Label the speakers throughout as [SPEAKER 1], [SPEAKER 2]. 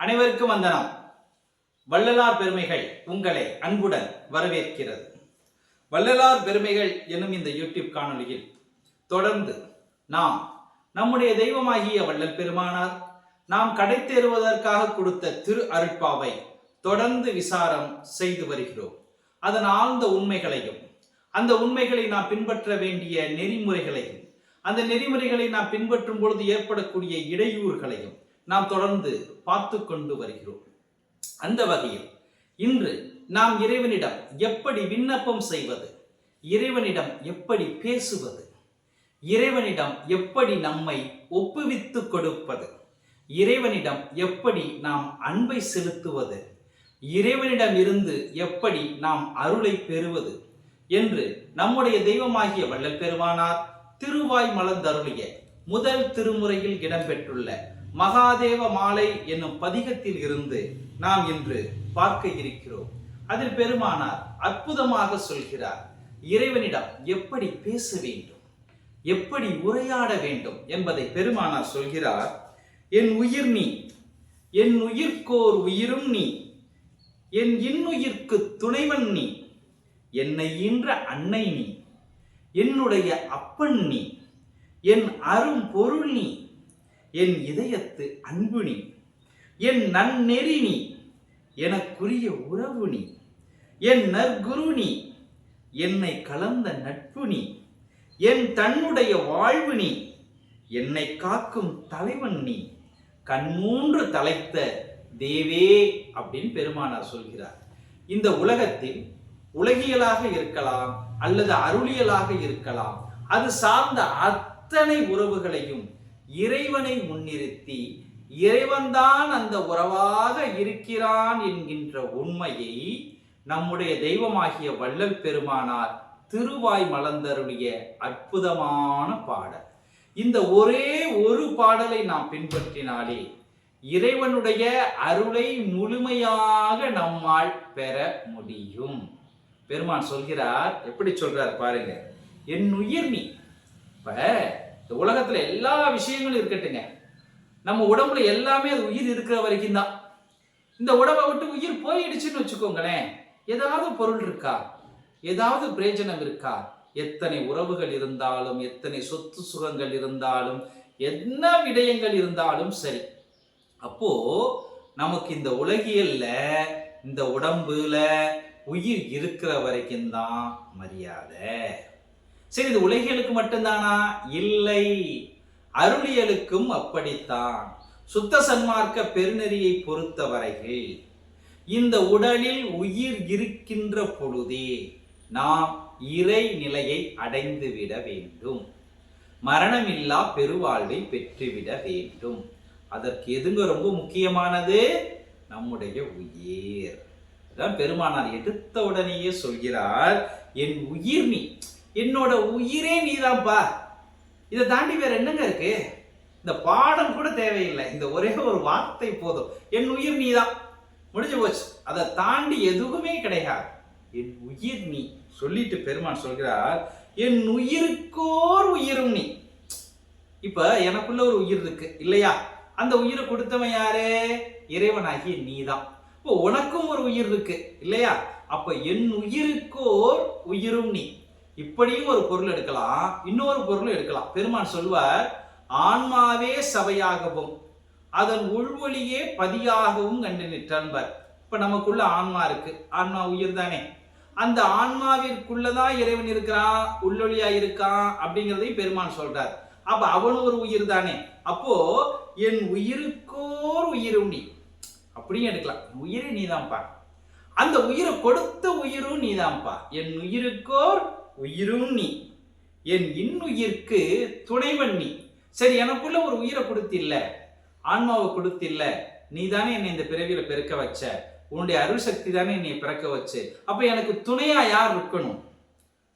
[SPEAKER 1] அனைவருக்கும் வந்தனம். வள்ளலார் பெருமைகள் உங்களை அன்புடன் வரவேற்கிறது. வள்ளலார் பெருமைகள் எனும் இந்த யூடியூப் காணொலியில் தொடர்ந்து நாம் நம்முடைய தெய்வமாகிய வள்ளல் பெருமானார் நாம் கடை தேறுவதற்காக கொடுத்த திரு அருட்பாவை தொடர்ந்து விசாரம் செய்து வருகிறோம். அதன் ஆழ்ந்த உண்மைகளையும் அந்த உண்மைகளை நாம் பின்பற்ற வேண்டிய நெறிமுறைகளையும் அந்த நெறிமுறைகளை நாம் பின்பற்றும் பொழுது ஏற்படக்கூடிய இடையூறுகளையும் நாம் தொடர்ந்து பார்த்து கொண்டு வருகிறோம். அந்த வகையில் இன்று நாம் இறைவனிடம் எப்படி விண்ணப்பம் செய்வது இறைவனிடம் எப்படி பேசுவது இறைவனிடம் எப்படி நம்மை ஒப்புவித்து கொடுப்பது இறைவனிடம் எப்படி நாம் அன்பை செலுத்துவது இறைவனிடம் இருந்து எப்படி நாம் அருளை பெறுவது என்று நம்முடைய தெய்வமாகிய வள்ளல் பெருமானார் திருவாய் மலர்ந்தருளிய முதல் திருமுறையில் இடம்பெற்றுள்ள மகாதேவ மாலை என்னும் பதிகத்தில் இருந்து நாம் இன்று பார்க்க இருக்கிறோம். அதில் பெருமானார் அற்புதமாக சொல்கிறார் இறைவனிடம் எப்படி பேச வேண்டும்? எப்படி உரையாட வேண்டும்? என்பதை பெருமானார் சொல்கிறார் என் உயிர் நீ என் உயிர்க்கோர் உயிரும் நீ என் இன்னுயிர்க்கு துணைவன் நீ என்னை ஈன்ற அன்னை நீ என்னுடைய அப்பன் நீ என் அரும் பொருள் நீ என் இதயத்து அன்பு நீ என் நன்னெறி நீ எனக்குரிய உறவு நீ என் நற்குரு நீ என்னை கலந்த நட்பு நீ என் தன்னுடைய வாழ்வு நீ என்னை காக்கும் தலைவன் நீ கண்மூன்று தலைத்த தேவே அப்படின்னு பெருமானார் சொல்கிறார். இந்த உலகத்தில் உலகியலாக இருக்கலாம் அல்லது அருளியலாக இருக்கலாம் அது சார்ந்த அத்தனை உறவுகளையும் இறைவனை முன்னிறுத்தி இறைவன்தான் அந்த உறவாக இருக்கிறான் என்கின்ற உண்மையை நம்முடைய தெய்வமாகிய வள்ளல் பெருமானார் திருவாய் மலர்ந்தருடைய அற்புதமான பாடல். இந்த ஒரே ஒரு பாடலை நாம் பின்பற்றினாலே இறைவனுடைய அருளை முழுமையாக நம்மால் பெற முடியும். பெருமான் சொல்கிறார் எப்படி சொல்றார் பாருங்க. என் உயிர் நீ. இப்ப இந்த உலகத்துல எல்லா விஷயங்களும் இருக்கட்டுங்க. நம்ம உடம்புல எல்லாமே அது உயிர் இருக்கிற வரைக்கும் தான். இந்த உடம்பை விட்டு உயிர் போயிடுச்சுன்னு வச்சுக்கோங்களேன். ஏதாவது பொருள் இருக்கா? ஏதாவது பிரயோஜனம் இருக்கா? எத்தனை உறவுகள் இருந்தாலும் எத்தனை சொத்து சுகங்கள் இருந்தாலும் என்ன விடயங்கள் இருந்தாலும் சரி. அப்போ நமக்கு இந்த உலகியல்ல இந்த உடம்புல உயிர் இருக்கிற வரைக்கும் தான் மரியாதை. சரி இது உலகியலுக்கு மட்டும்தானா? இல்லை. அருளியலுக்கும் அப்படித்தான். சுத்த சன்மார்க்க பெருநெறியை பொறுத்தவரையில் இந்த உடலில் உயிர் இருக்கின்ற பொழுதே நாம் இறை நிலையை அடைந்து விட வேண்டும். மரணமில்லா பெருவாழ்வை பெற்றுவிட வேண்டும். அதற்கு எதுங்க ரொம்ப முக்கியமானது? நம்முடைய உயிர். பெருமானார் எடுத்த உடனேயே சொல்கிறார் என் உயிர் நீ. என்னோட உயிரே நீதான்ப்பா இதை தாண்டி வேற என்னங்க இருக்கு? இந்த பாடம் கூட தேவையில்லை. இந்த ஒரே ஒரு வார்த்தை போதும். என் உயிர் நீதான். முடிஞ்சு போச்சு. அதை தாண்டி எதுவுமே கிடையாது. என் உயிர் நீ. சொல்லிட்டு பெருமான் சொல்கிறார் என் உயிருக்கோர் உயிரும் நீ. இப்ப எனக்குள்ள ஒரு உயிர் இருக்கு இல்லையா? அந்த உயிரை கொடுத்தவன் யாரு? இறைவனாகிய நீதான். இப்போ உனக்கும் ஒரு உயிர் இருக்கு இல்லையா? அப்ப என் உயிருக்கோர் உயிரும் நீ. இப்படியும் ஒரு பொருள் எடுக்கலாம் இன்னொரு பொருளும் எடுக்கலாம். பெருமான் சொல்வார் ஆன்மாவே சபையாகவும் அதன் உள்வொலியே பதியாகவும் கண்டு நிற்றன்பர். இப்ப நமக்குள்ள ஆன்மா இருக்கு. ஆன்மா உயிர் தானே அந்த ஆன்மாவிற்குள்ளதான் இறைவன் இருக்கிறான் உள்ளொளியா இருக்கான் அப்படிங்கிறதையும் பெருமான் சொல்றார். அப்ப அவன் ஒரு உயிர் தானே அப்போ என் உயிருக்கோர் உயிரும் நீ. அப்படியும் எடுக்கலாம். உயிரை நீதான்ப்பா. அந்த உயிரை கொடுத்த உயிரும் நீதான்ப்பா. என் உயிருக்கோர் உயிரும் நீ. என் இன்னுயிர்க்கு துணைவன் நீ. சரி எனக்குள்ள ஒரு உயிரை கொடுத்தில்ல ஆன்மாவை கொடுத்தில்ல. நீ தானே என்னை இந்த பிறவியில பிறக்க வச்ச. உன்னுடைய அருள் சக்தி தானே என்னை பிறக்க வச்சு. அப்ப எனக்கு துணையா யார் இருக்கணும்?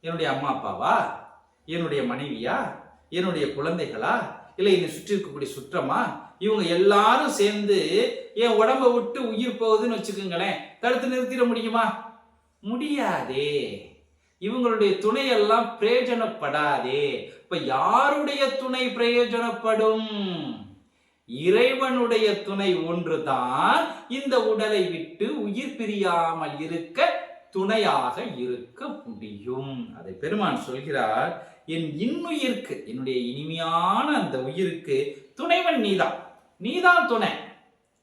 [SPEAKER 1] என்னுடைய அம்மா அப்பாவா? என்னுடைய மனைவியா? என்னுடைய குழந்தைகளா? இல்லை என்னை சுற்றி இருக்கக்கூடிய சுற்றமா இவங்க எல்லாரும் சேர்ந்து என் உடம்ப விட்டு உயிர் போகுதுன்னு வச்சுக்கோங்களேன். தடுத்து நிறுத்திட முடியுமா? முடியாதே. இவங்களுடைய துணை எல்லாம் பிரயோஜனப்படாதே. இப்ப யாருடைய துணை பிரயோஜனப்படும்? இறைவனுடைய துணை ஒன்றுதான். இந்த உடலை விட்டு உயிர் பிரியாமல் இருக்க துணையாக இருக்க முடியும். அதை பெருமான் சொல்கிறார் என் இன்னுயிருக்கு என்னுடைய இனிமையான அந்த உயிருக்கு துணைவன் நீதான். நீதான் துணை.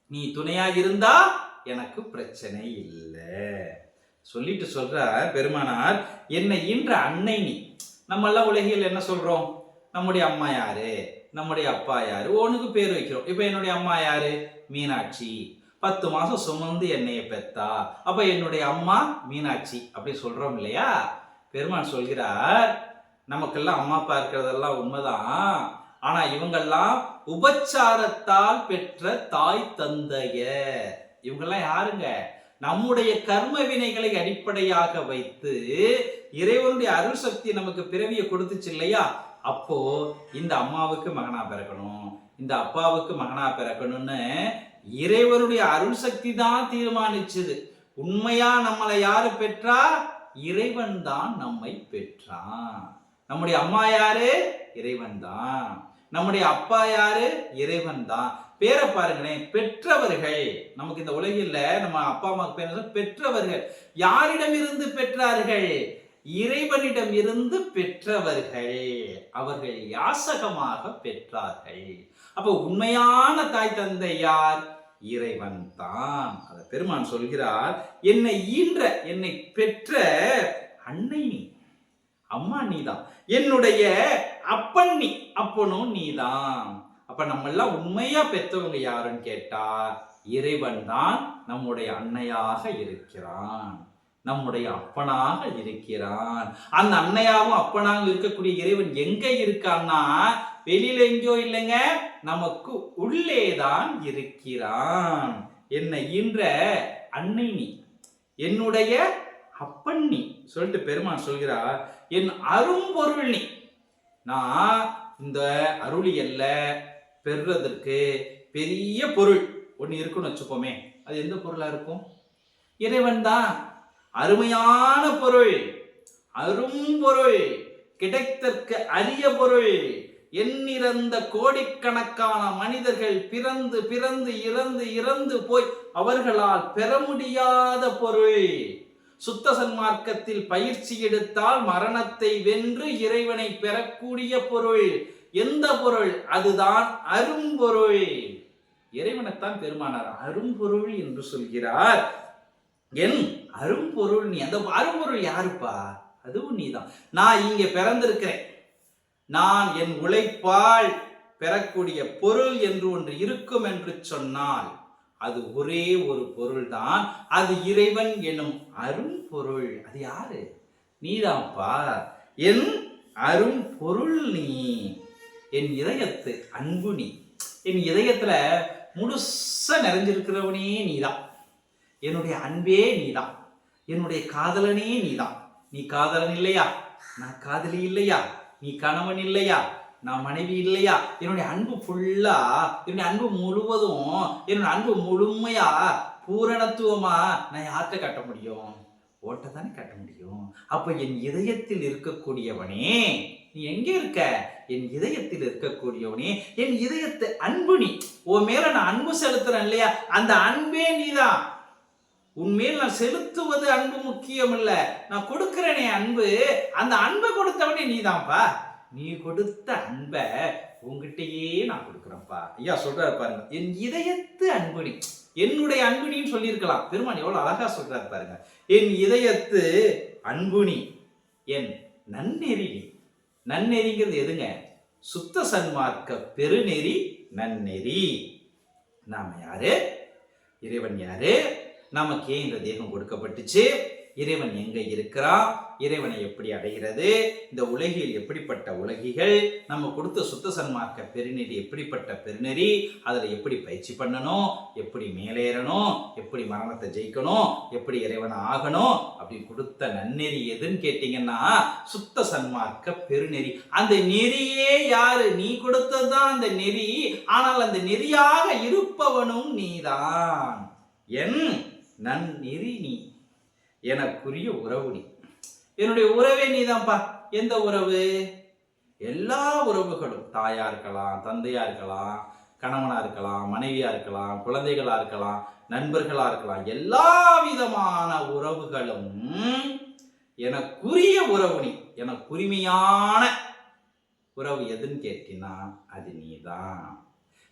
[SPEAKER 1] நீ துணையாக இருந்தா எனக்கு பிரச்சனை இல்லை. சொல்லிட்டு சொல்ற பெருமானார் என்னை ஈன்ற அன்னை நீ. நம்ம எல்லாம் உலகில் என்ன சொல்றோம்? நம்முடைய அம்மா யாரு? நம்முடைய அப்பா யாரு? உனக்கு பேர் வைக்கிறோம். இப்போ என்னுடைய அம்மா யாரு? மீனாட்சி. பத்து மாசம் சுமந்து என்னைய பெத்தா. அப்ப என்னுடைய அம்மா மீனாட்சி அப்படி சொல்றோம் இல்லையா? பெருமான் சொல்கிறார் நமக்கெல்லாம் அம்மா அப்பா இருக்கிறதெல்லாம் உண்மைதான். ஆனா இவங்கெல்லாம் உபச்சாரத்தால் பெற்ற தாய் தந்தைய. இவங்கெல்லாம் யாருங்க? நம்முடைய கர்ம வினைகளை அடிப்படையாக வைத்து இறைவனுடைய அருள் சக்தி நமக்கு பிறவியை கொடுத்துச்சு இல்லையா? அப்போ இந்த அம்மாவுக்கு மகனா பிறக்கணும். இந்த அப்பாவுக்கு மகனா பிறக்கணும்னு இறைவனுடைய அருள் சக்தி தான் தீர்மானிச்சது. உண்மையா நம்மளை யாரு பெற்றா? இறைவன் தான் நம்மை பெற்றான். நம்முடைய அம்மா யாரு? இறைவன் தான். நம்முடைய அப்பா யாரு? இறைவன் தான். பேரை பாருங்களேன் பெற்றவர்கள். நமக்கு இந்த உலகில் நம்ம அப்பா அம்மாவுக்கு பேர் பெற்றவர்கள். யாரிடமிருந்து பெற்றார்கள்? இறைவனிடம் இருந்து பெற்றவர்கள். அவர்கள் யாசகமாக பெற்றார்கள். அப்ப உண்மையான தாய் தந்தை யார்? இறைவன் தான். அதை பெருமான் சொல்கிறார் என்னை ஈன்ற என்னை பெற்ற அன்னை நீ. அம்மா நீதான் என்னுடைய அப்பன் நீ அப்பனும் நீதான் அப்ப நம்ம எல்லாம் உண்மையா பெற்றவங்க யாருன்னு கேட்டா இறைவன் தான் நம்முடைய அன்னையாக இருக்கிறான். நம்முடைய அப்பனாக இருக்கிறான். அந்த அன்னையாவும் அப்பனாக இருக்கக்கூடிய இறைவன் எங்க இருக்கான்னா வெளியில எங்கேயோ இல்லைங்க நமக்கு உள்ளேதான் இருக்கிறான். என்னை ஈன்ற அன்னை நீ என்னுடைய அப்பன் நீ சொல்லிட்டு பெருமான் சொல்கிறார் என் அரும்பொருள் நீ. நான் இந்த அருளியல்ல பெறுறதற்கு பெரிய பொருள் ஒன்று இருக்குன்னு வச்சுப்போமே அது எந்த பொருளாக இருக்கும்? இறைவன் தான் அருமையான பொருள் அரும்பொருள் கிடைத்தற்கு அரிய பொருள் எண்ணிறந்த கோடிக்கணக்கான மனிதர்கள் பிறந்து பிறந்து இறந்து இறந்து போய் அவர்களால் பெற முடியாத பொருள். சுத்த சன்மார்க்கத்தில் பயிற்சி எடுத்தால் மரணத்தை வென்று இறைவனை பெறக்கூடிய பொருள். எந்த பொருள்? அதுதான் அரும்பொருள். இறைவனைத்தான் பெருமானார் அரும்பொருள் என்று சொல்கிறார். என் அரும்பொருள் நீ அந்த அரும்பொருள் யாருப்பா? அதுவும் நீதான். நான் இங்க பிறந்திருக்கிறேன். நான் என் உழைப்பால் பெறக்கூடிய பொருள் என்று ஒன்று இருக்கும் என்று சொன்னால் அது ஒரே ஒரு பொருள்தான். அது இறைவன் எனும் அரும்பொருள். அது யாரு? நீதான்ப்பா. என் அரும்பொருள் நீ. என் இதயத்து அன்பு நீ. என் இதயத்துல முழுசா நிறைஞ்சிருக்கிறவனே நீதான். என்னுடைய அன்பே நீதான். என்னுடைய காதலனே நீதான். நீ காதலன் இல்லையா? நான் காதலி இல்லையா? நீ கணவன் இல்லையா? நான் மனைவி இல்லையா? என்னுடைய அன்பு ஃபுல்லா என்னுடைய அன்பு முழுவதும் என்னுடைய அன்பு முழுமையா பூரணத்துவமா நான் யார்கிட்ட கட்ட முடியும்? ஓட்ட தானே கட்ட முடியும்? அப்ப என் இதயத்தில் இருக்கக்கூடியவனே நீ எங்கே இருக்க? என் இதயத்தில் இருக்கக்கூடியவனே என் இதயத்து அன்பு நீ. உன் மேல நான் அன்பு செலுத்துறேன் இல்லையா? அந்த அன்பே நீதான். உன்மேல் நான் செலுத்துவது அன்பு முக்கியம் இல்ல நான் கொடுக்கிறேனே அன்பு. அந்த அன்பை கொடுத்தவனே நீதான்ப்பா நீ கொடுத்த அன்பை உங்ககிட்டயே நான் கொடுக்குறேன்ப்பா ஐயா சொல்றாரு பாருங்க. என் இதயத்து அன்புனி என்னுடைய அன்புனின்னு சொல்லியிருக்கலாம். பெருமான் எவ்வளவு அழகா சொல்றாரு பாருங்க. என் இதயத்து அன்புணி என் நன்னெறி நீ. நன்னெறிங்கிறது எதுங்க? சுத்த சன்மார்க்க பெருநெறி நன்னெறி. நாம யாரு? இறைவன் யாரு? நமக்கு ஏன் இந்த தேகம் கொடுக்கப்பட்டுச்சு. இறைவன் எங்கே இருக்கிறான்? இறைவனை எப்படி அடைகிறது? இந்த உலகில் எப்படிப்பட்ட உலகிகள்? நம்ம கொடுத்த சுத்த சன்மார்க்க பெருநெறி எப்படிப்பட்ட பெருநெறி? அதில் எப்படி பயிற்சி பண்ணணும்? எப்படி மேலேறணும்? எப்படி மரணத்தை ஜெயிக்கணும்? எப்படி இறைவனை ஆகணும்? அப்படி கொடுத்த நன்னெறி எதுன்னு கேட்டிங்கன்னா சுத்த சன்மார்க்க பெருநெறி. அந்த நெறியே யாரு? நீ கொடுத்ததுதான் அந்த நெறி. ஆனால் அந்த நெறியாக இருப்பவனும் நீதான். என் நன் நெறி நீ. எனக்குரிய உறவு நீ. என்னுடைய உறவே நீதான்ப்பா. எந்த உறவு? எல்லா உறவுகளும். தாயா இருக்கலாம் தந்தையா இருக்கலாம் கணவனா இருக்கலாம் மனைவியா இருக்கலாம் குழந்தைகளா இருக்கலாம் நண்பர்களா இருக்கலாம். எல்லா விதமான உறவுகளும் எனக்குரிய உறவு நீ. எனக்குரிமையான உறவு எதுன்னு கேட்டினா அது நீதான்.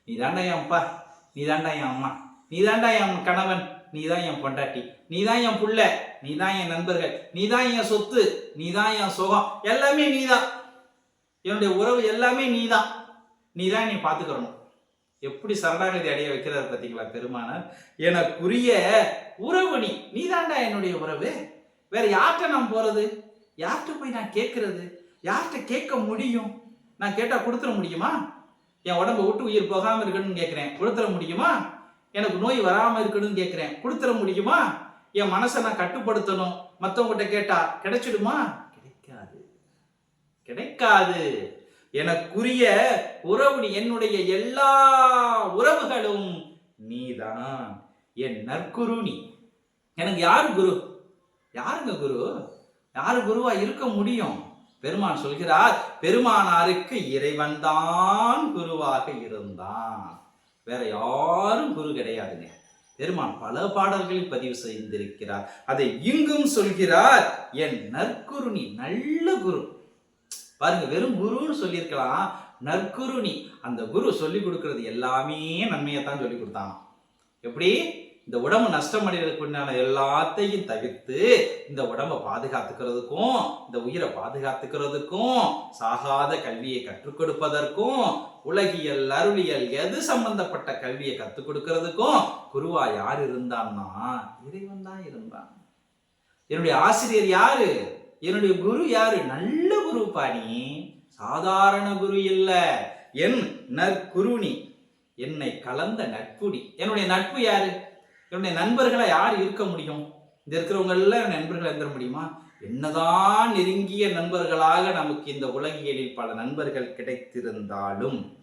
[SPEAKER 1] நீ தாண்டா என் அப்பா. நீ தாண்டா என் அம்மா. நீ தாண்டா என் கணவன். நீ தான் என் பொண்டாட்டி. நீ தான் என் புள்ள. நீ தான் என் நண்பர்கள். நீ தான் என் சொத்து. நீ தான் என் சுகம். எல்லாமே நீ தான் என்னுடைய உறவு எல்லாமே நீ தான் நீ தான் நீ பார்த்துக்கிறணும் எப்படி சரணாகதி அடைய வைக்கிறார் பார்த்தீங்களா பெருமானார்? எனக்குரிய உறவு நீ. நீ தாண்டா என்னுடைய உறவு. வேற யார்கிட்ட நான் போறது? யார்கிட்ட போய் நான் கேட்கறது? யார்கிட்ட கேட்க முடியும்? நான் கேட்டால் கொடுத்துட முடியுமா? என் உடம்பு விட்டு உயிர் போகாமல் இருக்கணும்னு கேட்குறேன். கொடுத்துட முடியுமா? எனக்கு நோய் வராமல் இருக்கணும்னு கேட்குறேன். கொடுத்துட முடியுமா? என் மனசை நான் கட்டுப்படுத்தணும். மற்றவங்ககிட்ட கேட்டா கிடைச்சிடுமா? கிடைக்காது. கிடைக்காது. எனக்குரிய உறவு என்னுடைய எல்லா உறவுகளும் நீதான். என் நற்குரு நீ. எனக்கு யார் குரு? யாருங்க குரு? யாரு குருவா இருக்க முடியும்? பெருமான் சொல்கிறார் பெருமானாருக்கு இறைவன் தான் குருவாக இருந்தான். வேற யாரும் குரு கிடையாதுங்க. பெருமான் பல பாடல்களில் பதிவு செய்திருக்கிறார். அதை இங்கும் சொல்கிறார் என் நற்குருணி நல்ல குரு. பாருங்க வெறும் குருன்னு சொல்லியிருக்கலாம். நற்குருணி அந்த குரு சொல்லி கொடுக்கறது எல்லாமே நன்மையை தான் சொல்லி கொடுத்தான். எப்படி? இந்த உடம்பு நஷ்டம் அடைகிறதுக்குண்டான எல்லாத்தையும் தவிர்த்து இந்த உடம்பை பாதுகாத்துக்கிறதுக்கும் இந்த உயிரை பாதுகாத்துக்கிறதுக்கும் சாகாத கல்வியை கற்றுக் கொடுப்பதற்கும் உலகியல் அருளியல் எது சம்பந்தப்பட்ட கல்வியை கற்றுக் கொடுக்கறதுக்கும் குருவா யார் இருந்தான்னா இறைவன் தான் இருந்தான். என்னுடைய ஆசிரியர் யாரு? என்னுடைய குரு யாரு? நல்ல குரு பாணி. சாதாரண குரு இல்ல. என் நற்குருணி. என்னை கலந்த நட்புடி. என்னுடைய நட்பு யாரு? என்னுடைய நண்பர்களாக யார் இருக்க முடியும்? இந்த இருக்கிறவங்கள எல்லாம் நண்பர்கள் இருந்துட முடியுமா? என்னதான் நெருங்கிய நண்பர்களாக நமக்கு இந்த உலகியலில் பல நண்பர்கள் கிடைத்திருந்தாலும்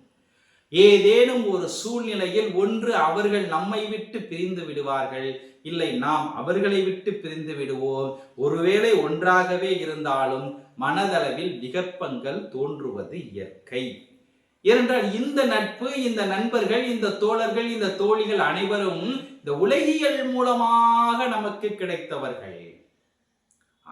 [SPEAKER 1] ஏதேனும் ஒரு சூழ்நிலையில் ஒன்று அவர்கள் நம்மை விட்டு பிரிந்து விடுவார்கள். இல்லை நாம் அவர்களை விட்டு பிரிந்து விடுவோம். ஒருவேளை ஒன்றாகவே இருந்தாலும் மனதளவில் விகற்பங்கள் தோன்றுவது இயற்கை. ஏனென்றால் இந்த நட்பு இந்த நண்பர்கள் இந்த தோழர்கள் இந்த தோழிகள் அனைவரும் இந்த உலகியல் மூலமாக நமக்கு கிடைத்தவர்கள்.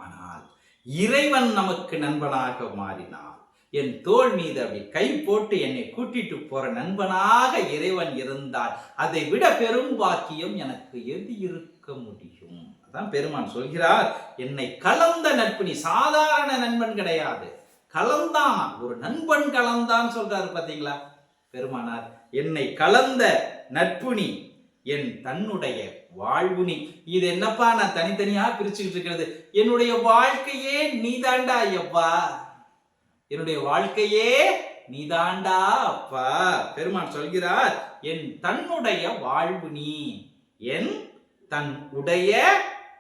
[SPEAKER 1] ஆனால் இறைவன் நமக்கு நண்பனாக மாறினான் என் தோள் மீது அப்படி கை போட்டு என்னை கூட்டிட்டு போற நண்பனாக இறைவன் இருந்தால் அதை விட பெரும் பாக்கியம் எனக்கு எது இருக்க முடியும்? அதான் பெருமான் சொல்கிறார் என்னை கலந்த நட்பு நீ சாதாரண நண்பன் கிடையாது. கலந்தான். ஒரு நண்பன் கலந்தான் சொல்றாரு பாத்தீங்களா? பெருமானார் என்னை கலந்த நட்புணி என் தன்னுடைய வாழ்வுனி இது என்னப்பா நான் தனித்தனியா பிரிச்சுக்கிட்டு இருக்கிறது? என்னுடைய வாழ்க்கையே நீதாண்டா ஐயப்பா? என்னுடைய வாழ்க்கையே நீதாண்டா அப்பா? பெருமான் சொல்கிறார் என் தன்னுடைய வாழ்வு நீ என் தன் உடைய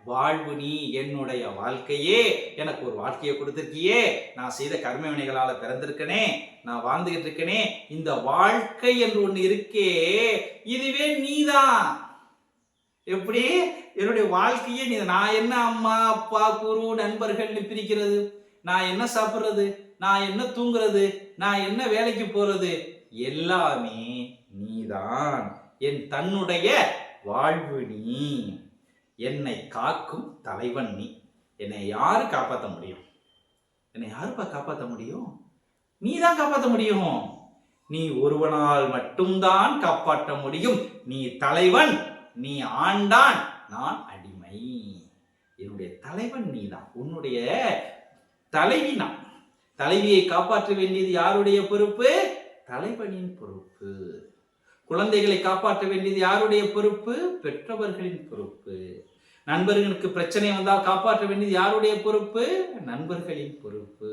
[SPEAKER 1] வாழ்வு நீ என்னுடைய வாழ்க்கையே எனக்கு ஒரு வாழ்க்கையை கொடுத்துருக்கியே. நான் செய்த கர்ம வினைகளால பிறந்திருக்கனே நான் வாழ்ந்துகிட்டு இருக்கனே இந்த வாழ்க்கை என்று ஒன்று இருக்கே இதுவே நீதான். எப்படி? என்னுடைய வாழ்க்கையே நீ நான் என்ன அம்மா அப்பா குரு நண்பர்கள்னு பிரிக்கிறது? நான் என்ன சாப்பிட்றது? நான் என்ன தூங்குறது? நான் என்ன வேலைக்கு போறது? எல்லாமே நீதான். என் தன்னுடைய வாழ்வு நீ. என்னை காக்கும் தலைவன் நீ. என்னை யார் காப்பாற்ற முடியும்? என்னை யாருப்பா காப்பாற்ற முடியும்? நீ தான் காப்பாற்ற முடியும். நீ ஒருவனால் மட்டும்தான் காப்பாற்ற முடியும். நீ தலைவன் நீ ஆண்டான் நான் அடிமை. என்னுடைய தலைவன் நீ தான் உன்னுடைய தலைவி நான். தலைவியை காப்பாற்ற வேண்டியது யாருடைய பொறுப்பு? தலைவனின் பொறுப்பு. குழந்தைகளை காப்பாற்ற வேண்டியது யாருடைய பொறுப்பு? பெற்றவர்களின் பொறுப்பு. நண்பர்களுக்கு பிரச்சனை வந்தால் காப்பாற்ற வேண்டியது யாருடைய பொறுப்பு? நண்பர்களின் பொறுப்பு.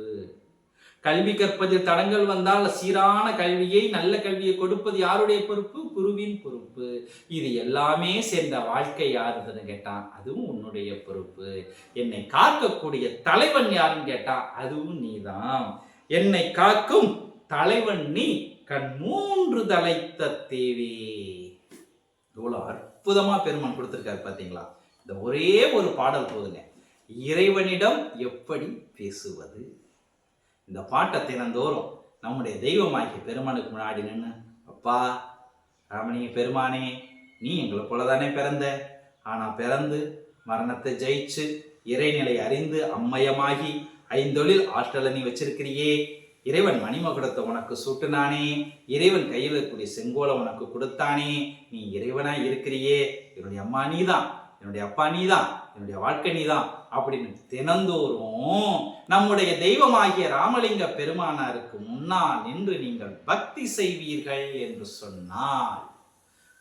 [SPEAKER 1] கல்வி கற்பதில் தடங்கள் வந்தால் சீரான கல்வியை நல்ல கல்வியை கொடுப்பது யாருடைய பொறுப்பு? குருவின் பொறுப்பு. இது எல்லாமே சேர்ந்த வாழ்க்கை யாருதுன்னு கேட்டான் அதுவும் உன்னுடைய பொறுப்பு. என்னை காக்கக்கூடிய தலைவன் யாருன்னு கேட்டான் அதுவும் நீதான். என்னை காக்கும் தலைவன் நீ கண் மூன்று தலைத்த தேவே. இவ்வளோ அற்புதமா பெருமான் கொடுத்துருக்காரு பார்த்தீங்களா இந்த ஒரே ஒரு பாடல் போதுங்க. இறைவனிடம் எப்படி பேசுவது? இந்த பாட்டை தினந்தோறும் நம்முடைய தெய்வமாகிய பெருமானுக்கு முன்னாடி நின்று அப்பா ராமணிய பெருமானே நீ எங்களை போல தானே பிறந்த? ஆனால் பிறந்து மரணத்தை ஜெயிச்சு இறைநிலை அறிந்து அம்மயமாகி ஐந்தொழில் ஆற்றலை நீ வச்சிருக்கிறியே. இறைவன் மணிமகுடத்தை உனக்கு சூட்டுனானே. இறைவன் கையில் இருக்கக்கூடிய செங்கோலை உனக்கு கொடுத்தானே. நீ இறைவனாக இருக்கிறியே. என்னுடைய அம்மா நீதான். என்னுடைய அப்பா நீதான் என்னுடைய வாழ்க்கை நீதான் அப்படின்னு தினந்தோறும் நம்முடைய தெய்வமாகிய ராமலிங்க பெருமானாருக்கு முன்னால் நின்று நீங்கள் பக்தி செய்வீர்கள் என்று சொன்னால்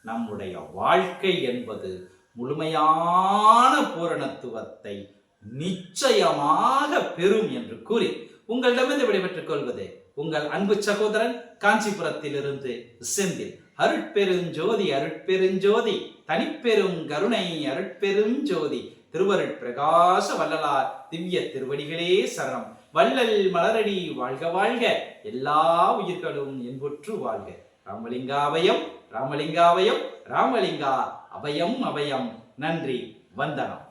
[SPEAKER 1] நம்முடைய வாழ்க்கை என்பது முழுமையான பூரணத்துவத்தை நிச்சயமாக பெறும் என்று கூறி உங்களிடமிருந்து விடைபெற்றுக் கொள்வது உங்கள் அன்பு சகோதரன் காஞ்சிபுரத்திலிருந்து செந்தில். அருட்பெருஞ்சோதி அருட்பெருஞ்சோதி. தனிப்பெரும் கருணை அருட்பெரும் ஜோதி. திருவருட் பிரகாச வள்ளலார் திவ்ய திருவடிகளே சரணம். வள்ளல் மலரடி வாழ்க வாழ்க. எல்லா உயிர்களும் என்புற்று வாழ்க. ராமலிங்காபயம் ராமலிங்காபயம் ராமலிங்கா அபயம் அபயம் நன்றி வந்தனம்.